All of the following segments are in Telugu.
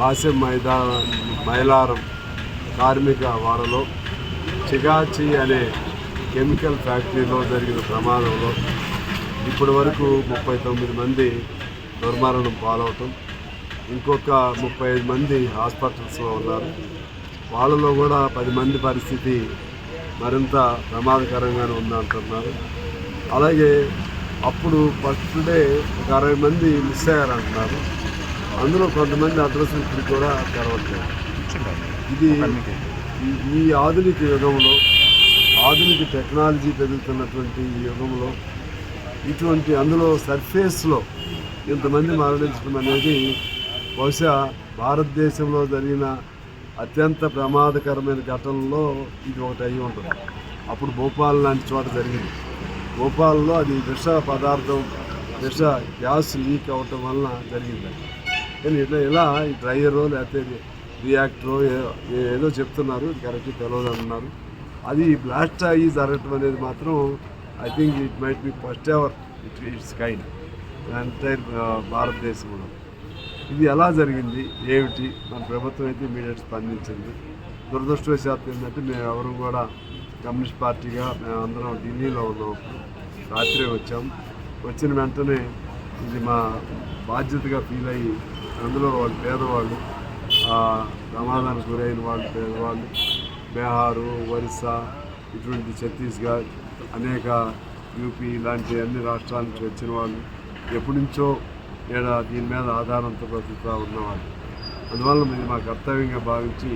కాశం మైదా మైలారం కార్మిక వాడలో చిగాచి అనే కెమికల్ ఫ్యాక్టరీలో జరిగిన ప్రమాదంలో ఇప్పటి వరకు ముప్పై తొమ్మిది మంది దుర్మరణం పాలవటం ఇంకొక ముప్పై ఐదు మంది హాస్పిటల్స్లో ఉన్నారు. వాళ్ళలో కూడా పది మంది పరిస్థితి మరింత ప్రమాదకరంగానే ఉందంటున్నారు. అలాగే అప్పుడు ఫస్ట్ డే ఒక అరవై మంది మిస్ అయ్యారంటున్నారు. అందులో కొంతమంది అడ్రస్ ఇప్పుడు కూడా తెరవట్లేదు. ఇది ఈ- ఆధునిక యుగంలో ఆధునిక టెక్నాలజీ పెరుగుతున్నటువంటి ఈ యుగంలో ఇటువంటి అందులో సర్ఫేస్లో ఇంతమంది మరణించడం అనేది బహుశా భారతదేశంలో జరిగిన అత్యంత ప్రమాదకరమైన ఘటనలో ఇది ఒకటి అయి ఉంటుంది. అప్పుడు భోపాల్ లాంటి చోట జరిగింది. భోపాల్లో అది విష పదార్థం విష గ్యాస్ లీక్ అవటం వలన జరిగింది కానీ ఇట్లా ఇలా ఈ డ్రైయరో లేకపోతే రియాక్టరో ఏదో చెప్తున్నారు కరెక్ట్ తెలియదు అన్నారు అది బ్లాస్ట్ అయ్యి జరగటం అనేది మాత్రం I think it might be first ever it it's kind entire భారతదేశంలో ఇది ఎలా జరిగింది ఏమిటి మన ప్రభుత్వం అయితే ఇమీడియట్ స్పందించింది. దురదృష్టవశాత్తు ఏంటంటే మేము ఎవరు కూడా కమ్యూనిస్ట్ పార్టీగా మేము అందరం ఢిల్లీలో ఉన్నాం. రాత్రి వచ్చాం. వచ్చిన వెంటనే ఇది మా బాధ్యతగా ఫీల్ అయ్యి అందులో వాళ్ళు పేదవాళ్ళు ప్రమాదానికి గురైన వాళ్ళు పేదవాళ్ళు బీహారు ఒరిస్సా ఇటువంటి ఛత్తీస్గఢ్ అనేక యూపీ ఇలాంటి అన్ని రాష్ట్రాల నుంచి వచ్చిన వాళ్ళు ఎప్పటి నుంచో ఈడ దీని మీద ఆధారంతో బతుకుతూ ఉన్నవాళ్ళు. అందువల్ల ఇది మా కర్తవ్యంగా భావించి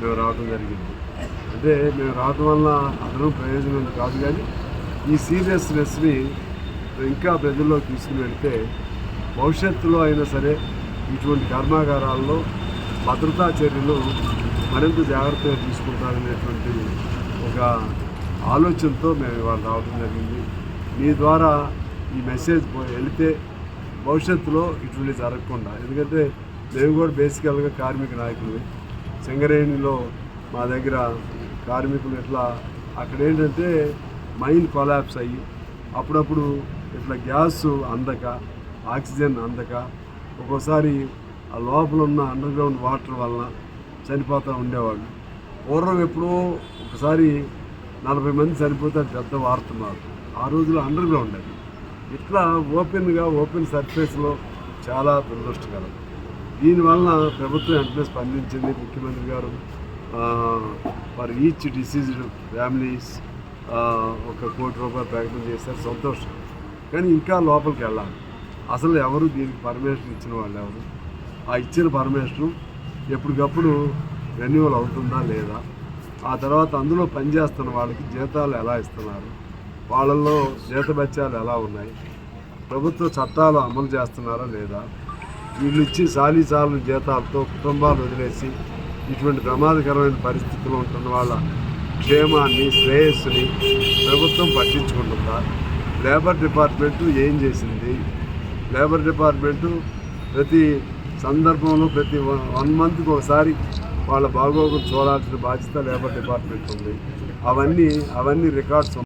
మేము రావడం జరిగింది. అంటే మేము రావడం వల్ల అందరూ ప్రయోజనం కాదు కానీ ఈ సీరియస్నెస్ని ఇంకా ప్రజల్లో తీసుకుని వెళ్తే భవిష్యత్తులో అయినా సరే ఇటువంటి కర్మాగారాల్లో భద్రతా చర్యలు మరింత జాగ్రత్తగా తీసుకుంటారనేటువంటి ఒక ఆలోచనతో మేము ఇవాళ రావడం జరిగింది. మీ ద్వారా ఈ మెసేజ్ వెళితే భవిష్యత్తులో ఇటువంటి జరగకుండా ఎందుకంటే మేము కూడా బేసికల్గా కార్మిక నాయకులు సింగరేణిలో మా దగ్గర కార్మికులు ఇట్లా అక్కడ ఏంటంటే మైన్ కొలాప్స్ అయ్యి అప్పుడప్పుడు ఇట్లా గ్యాస్ అందక ఆక్సిజన్ అందక ఒక్కోసారి ఆ లోపల ఉన్న అండర్గ్రౌండ్ వాటర్ వలన చనిపోతూ ఉండేవాళ్ళు. పూర్వం ఎప్పుడో ఒకసారి నలభై మంది చనిపోతే పెద్ద వాడుతున్నారు ఆ రోజుల్లో అండర్ గ్రౌండ్ అది. ఇట్లా ఓపెన్గా ఓపెన్ సర్ఫేస్లో చాలా దురదృష్టకరం. దీనివల్ల ప్రభుత్వం వెంటనే స్పందించింది ముఖ్యమంత్రి గారు. ఫర్ ఈచ్ డిసీజ్డ్ ఫ్యామిలీస్ ఒక కోటి రూపాయలు ప్రకటన చేశారు. సంతోషం. కానీ ఇంకా లోపలికి వెళ్ళాలి. అసలు ఎవరు దీనికి పర్మిషన్ ఇచ్చిన వాళ్ళు ఎవరు? ఆ ఇచ్చిన పర్మిషన్ ఎప్పటికప్పుడు రెన్యువల్ అవుతుందా లేదా? ఆ తర్వాత అందులో పనిచేస్తున్న వాళ్ళకి జీతాలు ఎలా ఇస్తున్నారు? వాళ్ళల్లో జీతబత్యాలు ఎలా ఉన్నాయి? ప్రభుత్వ చట్టాలు అమలు చేస్తున్నారా లేదా? వీళ్ళు ఇచ్చి సాలీ సాలు జీతాలతో కుటుంబాలు వదిలేసి ఇటువంటి ప్రమాదకరమైన పరిస్థితుల్లో ఉంటున్న వాళ్ళ క్షేమాన్ని శ్రేయస్సుని ప్రభుత్వం పట్టించుకుంటుందా? లేబర్ డిపార్ట్మెంటు ఏం చేసింది? లేబర్ డిపార్ట్మెంటు ప్రతి సందర్భంలో ప్రతి వన్ వన్ మంత్కి ఒకసారి వాళ్ళ బాగోగులు చూడాల్సిన బాధ్యత లేబర్ డిపార్ట్మెంట్ ఉంది. అవన్నీ అవన్నీ రికార్డ్స్